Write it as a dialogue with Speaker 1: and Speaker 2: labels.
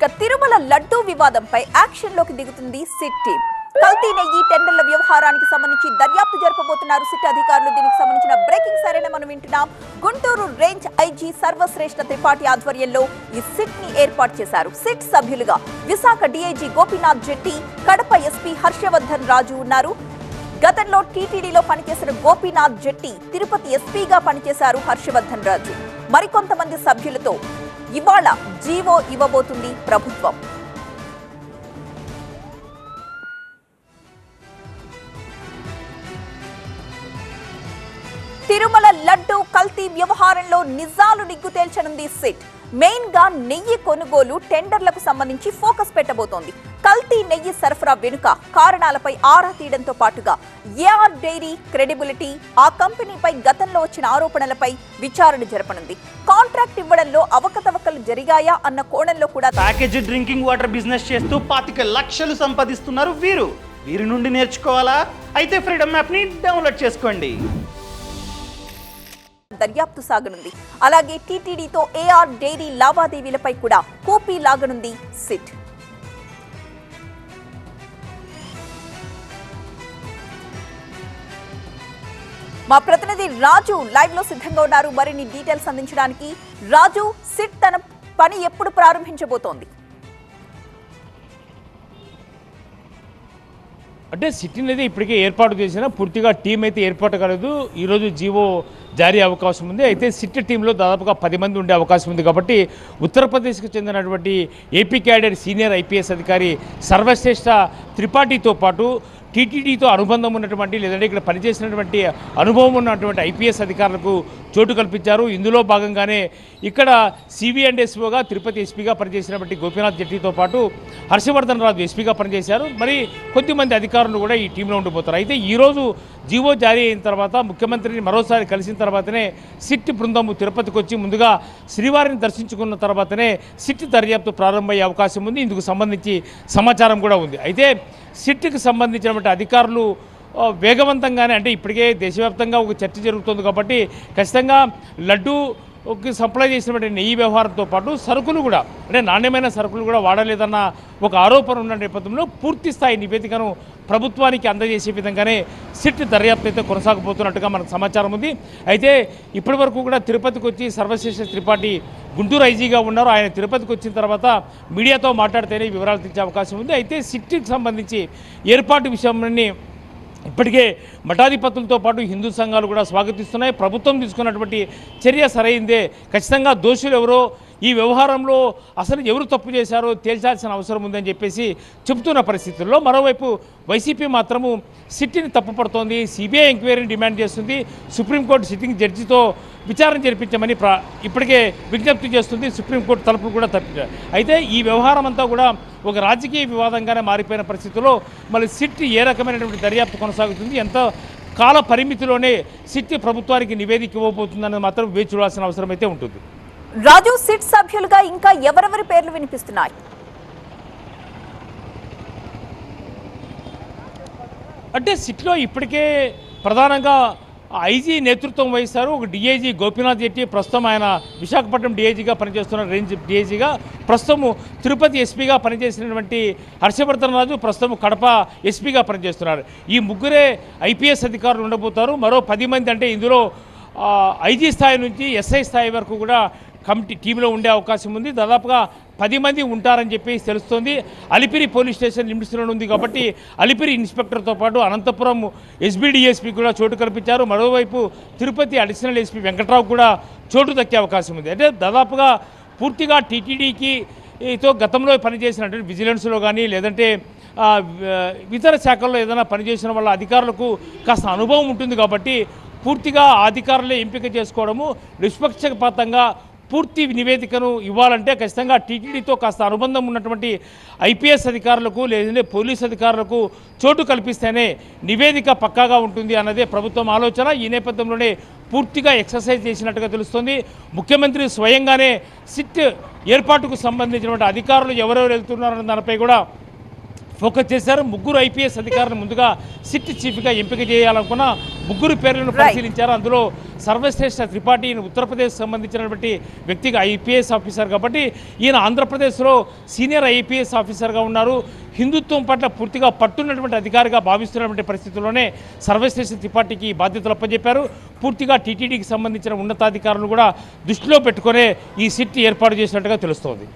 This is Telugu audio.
Speaker 1: ఇక తిరుమల లడ్డూ వివాదంపై యాక్షన్లోకి దిగుతుంది సిట్ టీమ్. కల్తీ నెయ్యి టెండర్ల వ్యవహారానికి సంబంధించి దర్యాప్తు జరపబోతున్నారు సిట్ అధికారులు. దీనికి సంబంధించిన బ్రేకింగ్ సరైన మనం వింటున్నాం. గుంటూరు రేంజ్ ఐజీ సర్వశ్రేష్ఠ త్రిపాఠి ఆధ్వర్యంలో ఈ సిట్ని ఏర్పాటు చేశారు. సిట్ సభ్యులుగా విశాఖ డీఐజీ గోపీనాథ్ జెట్టి కడప ఎస్పీ హర్షవర్ధన్ రాజు ఉన్నారు. గతంలో టీటీడీలో పనిచేసిన గోపీనాథ్ జెట్టి తిరుపతి ఎస్పీగా పనిచేశారు హర్షవర్ధన్ రాజు. మరికొంతమంది సభ్యులతో ఇవాళ జీవో ఇవ్వబోతుంది ప్రభుత్వం. తిరుమల లడ్డు కల్తీ వ్యవహారంలో నిజాలు నిగ్గు తేల్చనుంది సిట్. మెయిన్గా నెయ్యి కొనుగోలు టెండర్లకు సంబంధించి ఫోకస్ పెట్టబోతోంది. కల్తీ నెయ్యి సరఫరా వెనుక కారణాలపై ఆరా తీయడంతో పాటుగా ఏఆర్ డైరీ క్రెడిబిలిటీ ఆ కంపెనీపై గతంలో వచ్చిన ఆరోపణలపై విచారణ జరపనుంది. కాంట్రాక్ట్ ఇవ్వడంలో అవకతవకలు జరిగాయా అన్న కోణంలో కూడా
Speaker 2: ప్యాకేజ్ డ్రింకింగ్ వాటర్ బిజినెస్ చేస్తూ పాతిక లక్షలు సంపాదిస్తున్నారు వీరు. వీరి నుండి నేర్చుకోవాలా? అయితే ఫ్రీడమ్ యాప్ని డౌన్లోడ్ చేసుకోండి.
Speaker 1: దర్యాప్తు సాగనుంది. అలాగే టీటీడీతో ఏఆర్ డైరీ లావాదేవీలపై కూడా కూపీ లాగనుంది సిట్. మా ప్రతినిధి రాజు లైవ్లో సిద్ధంగా ఉన్నారు. మరిన్ని డీటెయిల్స్ అందించడానికి రాజు సిట్ తన పని ఎప్పుడు ప్రారంభించబోతోంది?
Speaker 3: అంటే సిట్టింగ్ అయితే ఇప్పటికే ఏర్పాటు చేసిన పూర్తిగా టీం అయితే ఏర్పాటు కాలేదు. ఈరోజు జీవో జారీ అవకాశం ఉంది. అయితే సిట్ టీంలో దాదాపుగా పది మంది ఉండే అవకాశం ఉంది కాబట్టి ఉత్తరప్రదేశ్కు చెందినటువంటి ఏపీ క్యాడర్ సీనియర్ ఐపీఎస్ అధికారి సర్వశ్రేష్ఠ త్రిపాఠితో పాటు టీటీడీతో అనుబంధం ఉన్నటువంటి లేదంటే ఇక్కడ పనిచేసినటువంటి అనుభవం ఉన్నటువంటి ఐపీఎస్ అధికారులకు చోటు కల్పించారు. ఇందులో భాగంగానే ఇక్కడ సివి అండ్ ఎస్ఓగా తిరుపతి ఎస్పీగా పనిచేసినటువంటి గోపీనాథ్ జెట్టితో పాటు హర్షవర్ధన్ రాజు ఎస్పీగా పనిచేశారు. మరి కొద్దిమంది అధికారులు కూడా ఈ టీంలో ఉండిపోతారు. అయితే ఈరోజు జీవో జారీ అయిన తర్వాత ముఖ్యమంత్రిని మరోసారి కలిసిన తర్వాతనే సిట్ బృందము తిరుపతికి వచ్చి ముందుగా శ్రీవారిని దర్శించుకున్న తర్వాతనే సిట్ దర్యాప్తు ప్రారంభమయ్యే అవకాశం ఉంది. ఇందుకు సంబంధించి సమాచారం కూడా ఉంది. అయితే సిట్కి సంబంధించినటువంటి అధికారులు వేగవంతంగానే అంటే ఇప్పటికే దేశవ్యాప్తంగా ఒక చర్చ జరుగుతుంది కాబట్టి ఖచ్చితంగా లడ్డూకి సప్లై చేసినటువంటి నెయ్యి వ్యవహారంతో పాటు సరుకులు కూడా అంటే నాణ్యమైన సరుకులు కూడా వాడలేదన్న ఒక ఆరోపణ ఉన్న నేపథ్యంలో పూర్తి స్థాయి నివేదికను ప్రభుత్వానికి అందజేసే విధంగానే సిట్ దర్యాప్తు అయితే కొనసాగబోతున్నట్టుగా మనకు సమాచారం ఉంది. అయితే ఇప్పటి వరకు కూడా తిరుపతికి వచ్చి సర్వశేష త్రిపాఠి గుంటూరు ఐజీగా ఉన్నారు. ఆయన తిరుపతికి వచ్చిన తర్వాత మీడియాతో మాట్లాడితేనే వివరాలు తెచ్చే అవకాశం ఉంది. అయితే సిట్కి సంబంధించి ఏర్పాటు విషయాన్ని ఇప్పటికే మఠాధిపతులతో పాటు హిందూ సంఘాలు కూడా స్వాగతిస్తున్నాయి. ప్రభుత్వం తీసుకున్నటువంటి చర్య సరైందే. ఖచ్చితంగా దోషులు ఎవరో ఈ వ్యవహారంలో అసలు ఎవరు తప్పు చేశారో తేల్చాల్సిన అవసరం ఉందని చెప్పేసి చెబుతున్న పరిస్థితుల్లో మరోవైపు వైసీపీ మాత్రము సిట్టిని తప్పుపడుతోంది సిబిఐ ఎంక్వైరీని డిమాండ్ చేస్తుంది. సుప్రీంకోర్టు సిట్టింగ్ జడ్జితో విచారణ జరిపించమని ఇప్పటికే విజ్ఞప్తి చేస్తుంది. సుప్రీంకోర్టు తలుపులు కూడా తప్పించారు అయితే ఈ వ్యవహారం అంతా కూడా ఒక రాజకీయ వివాదంగానే మారిపోయిన పరిస్థితుల్లో మళ్ళీ సిట్ ఏ రకమైనటువంటి దర్యాప్తు కొనసాగుతుంది? ఎంత కాల పరిమితిలోనే సిట్ ప్రభుత్వానికి నివేదిక ఇవ్వబోతుందన్నది మాత్రం వేచి చూడాల్సిన అవసరం అయితే ఉంటుంది.
Speaker 1: రాజు సిట్ సభ్యులుగా ఇంకా ఎవరెవరి పేర్లు వినిపిస్తున్నాయి?
Speaker 3: అంటే సిట్లో ఇప్పటికే ప్రధానంగా ఐజీ నేతృత్వం వహిస్తారు. ఒక డిఐజీ గోపీనాథ్ రెడ్డి ప్రస్తుతం ఆయన విశాఖపట్నం డిఐజీగా పనిచేస్తున్న రేంజ్ డిఐజీగా. ప్రస్తుతం తిరుపతి ఎస్పీగా పనిచేసినటువంటి హర్షవర్ధన్ రాజు ప్రస్తుతం కడప ఎస్పీగా పనిచేస్తున్నారు. ఈ ముగ్గురే ఐపీఎస్ అధికారులు ఉండబోతారు. మరో పది మంది అంటే ఇందులో ఐజీ స్థాయి నుంచి ఎస్ఐ స్థాయి వరకు కూడా కమిటీ టీంలో ఉండే అవకాశం ఉంది. దాదాపుగా పది మంది ఉంటారని చెప్పి తెలుస్తోంది. అలిపిరి పోలీస్ స్టేషన్ లిమిట్స్లో ఉంది కాబట్టి అలిపిరి ఇన్స్పెక్టర్తో పాటు అనంతపురం ఎస్బీడీఎస్పీ కూడా చోటు కల్పించారు. మరోవైపు తిరుపతి అడిషనల్ ఎస్పీ వెంకట్రావు కూడా చోటు దక్కే అవకాశం ఉంది. అంటే దాదాపుగా పూర్తిగా టీటీడీకి తో గతంలో పనిచేసినటువంటి విజిలెన్స్లో కానీ లేదంటే ఇతర శాఖల్లో ఏదైనా పనిచేసిన వాళ్ళ అధికారులకు కాస్త అనుభవం ఉంటుంది కాబట్టి పూర్తిగా అధికారులే ఎంపిక చేసుకోవడము నిష్పక్షపాతంగా పూర్తి నివేదికను ఇవ్వాలంటే ఖచ్చితంగా టీటీడీతో కాస్త అనుబంధం ఉన్నటువంటి ఐపీఎస్ అధికారులకు లేదంటే పోలీస్ అధికారులకు చోటు కల్పిస్తేనే నివేదిక పక్కాగా ఉంటుంది అన్నదే ప్రభుత్వం ఆలోచన. ఈ నేపథ్యంలోనే పూర్తిగా ఎక్సర్సైజ్ చేసినట్టుగా తెలుస్తుంది. ముఖ్యమంత్రి స్వయంగానే సిట్ ఏర్పాటుకు సంబంధించినటువంటి అధికారులు ఎవరెవరు వెళ్తున్నారన్న దానిపై కూడా ఫోకస్ చేశారు. ముగ్గురు ఐపీఎస్ అధికారులను ముందుగా సిట్ చీఫ్గా ఎంపిక చేయాలనుకున్న ముగ్గురు పేర్లను పరిశీలించారు. అందులో సర్వశ్రేష్ఠ త్రిపాఠి ఈయన ఉత్తరప్రదేశ్ సంబంధించినటువంటి వ్యక్తిగా ఐపీఎస్ ఆఫీసర్ కాబట్టి ఈయన ఆంధ్రప్రదేశ్లో సీనియర్ ఐపీఎస్ ఆఫీసర్గా ఉన్నారు. హిందుత్వం పట్ల పూర్తిగా పట్టున్నటువంటి అధికారిగా భావిస్తున్నటువంటి పరిస్థితుల్లోనే సర్వశ్రేష్ఠ త్రిపాఠికి బాధ్యతలు అప్పచెప్పారు పూర్తిగా టీటీడీకి సంబంధించిన ఉన్నతాధికారులు కూడా దృష్టిలో పెట్టుకునే ఈ సిట్ ఏర్పాటు చేసినట్టుగా తెలుస్తోంది.